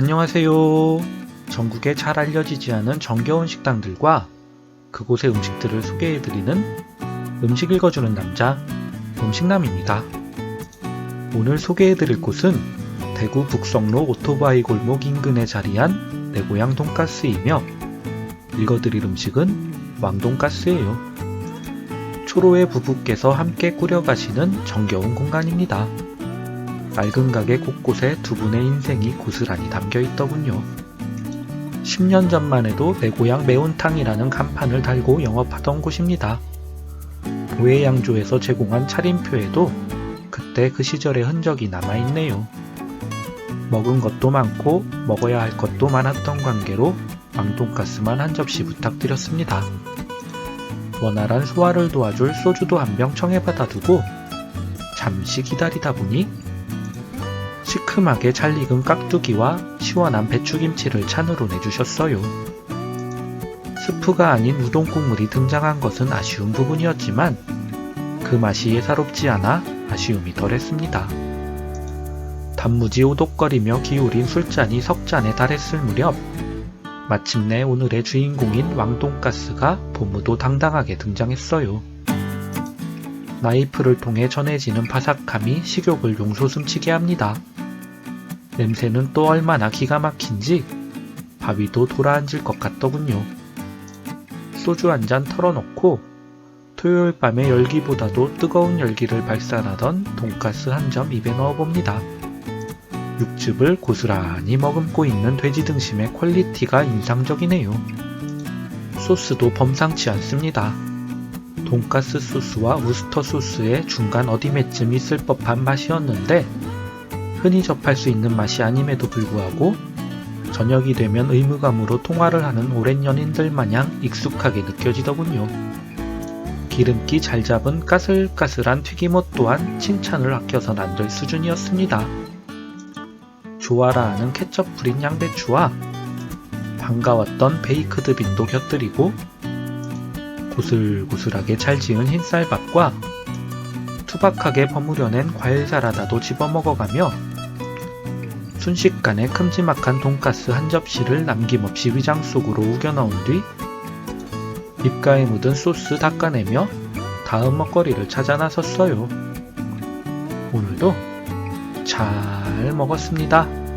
안녕하세요. 전국에 잘 알려지지 않은 정겨운 식당들과 그곳의 음식들을 소개해드리는 음식 읽어주는 남자 음식남입니다. 오늘 소개해드릴 곳은 대구 북성로 오토바이 골목 인근에 자리한 내 고향 돈가스이며 읽어드릴 음식은 왕돈가스예요. 초로의 부부께서 함께 꾸려가시는 정겨운 공간입니다. 낡은 가게 곳곳에 두 분의 인생이 고스란히 담겨 있더군요. 10년 전만 해도 내 고향 매운탕이라는 간판을 달고 영업하던 곳입니다. 보혜양조에서 제공한 차림표에도 그때 그 시절의 흔적이 남아있네요. 먹은 것도 많고 먹어야 할 것도 많았던 관계로 왕돈가스만 한 접시 부탁드렸습니다. 원활한 소화를 도와줄 소주도 한 병 청해받아 두고 잠시 기다리다 보니 시큼하게 잘 익은 깍두기와 시원한 배추김치를 찬으로 내주셨어요. 스프가 아닌 우동 국물이 등장한 것은 아쉬운 부분이었지만 그 맛이 예사롭지 않아 아쉬움이 덜했습니다. 단무지 오독거리며 기울인 술잔이 석잔에 달했을 무렵 마침내 오늘의 주인공인 왕돈가스가 보무도 당당하게 등장했어요. 나이프를 통해 전해지는 바삭함이 식욕을 용솟음치게 합니다. 냄새는 또 얼마나 기가 막힌지 바위도 돌아앉을 것 같더군요. 소주 한 잔 털어놓고 토요일 밤의 열기보다도 뜨거운 열기를 발산하던 돈가스 한 점 입에 넣어봅니다. 육즙을 고스란히 머금고 있는 돼지 등심의 퀄리티가 인상적이네요. 소스도 범상치 않습니다. 돈가스 소스와 우스터 소스의 중간 어디매쯤 있을 법한 맛이었는데 흔히 접할 수 있는 맛이 아님에도 불구하고 저녁이 되면 의무감으로 통화를 하는 오랜 연인들 마냥 익숙하게 느껴지더군요. 기름기 잘 잡은 까슬까슬한 튀김옷 또한 칭찬을 아껴선 안 될 수준이었습니다. 좋아라 하는 케첩 뿌린 양배추와 반가웠던 베이크드 빈도 곁들이고 고슬고슬하게 잘 지은 흰쌀밥과 투박하게 버무려낸 과일 사라다도 집어 먹어가며 순식간에 큼지막한 돈가스 한 접시를 남김없이 위장 속으로 우겨 넣은 뒤 입가에 묻은 소스 닦아내며 다음 먹거리를 찾아 나섰어요. 오늘도 잘 먹었습니다.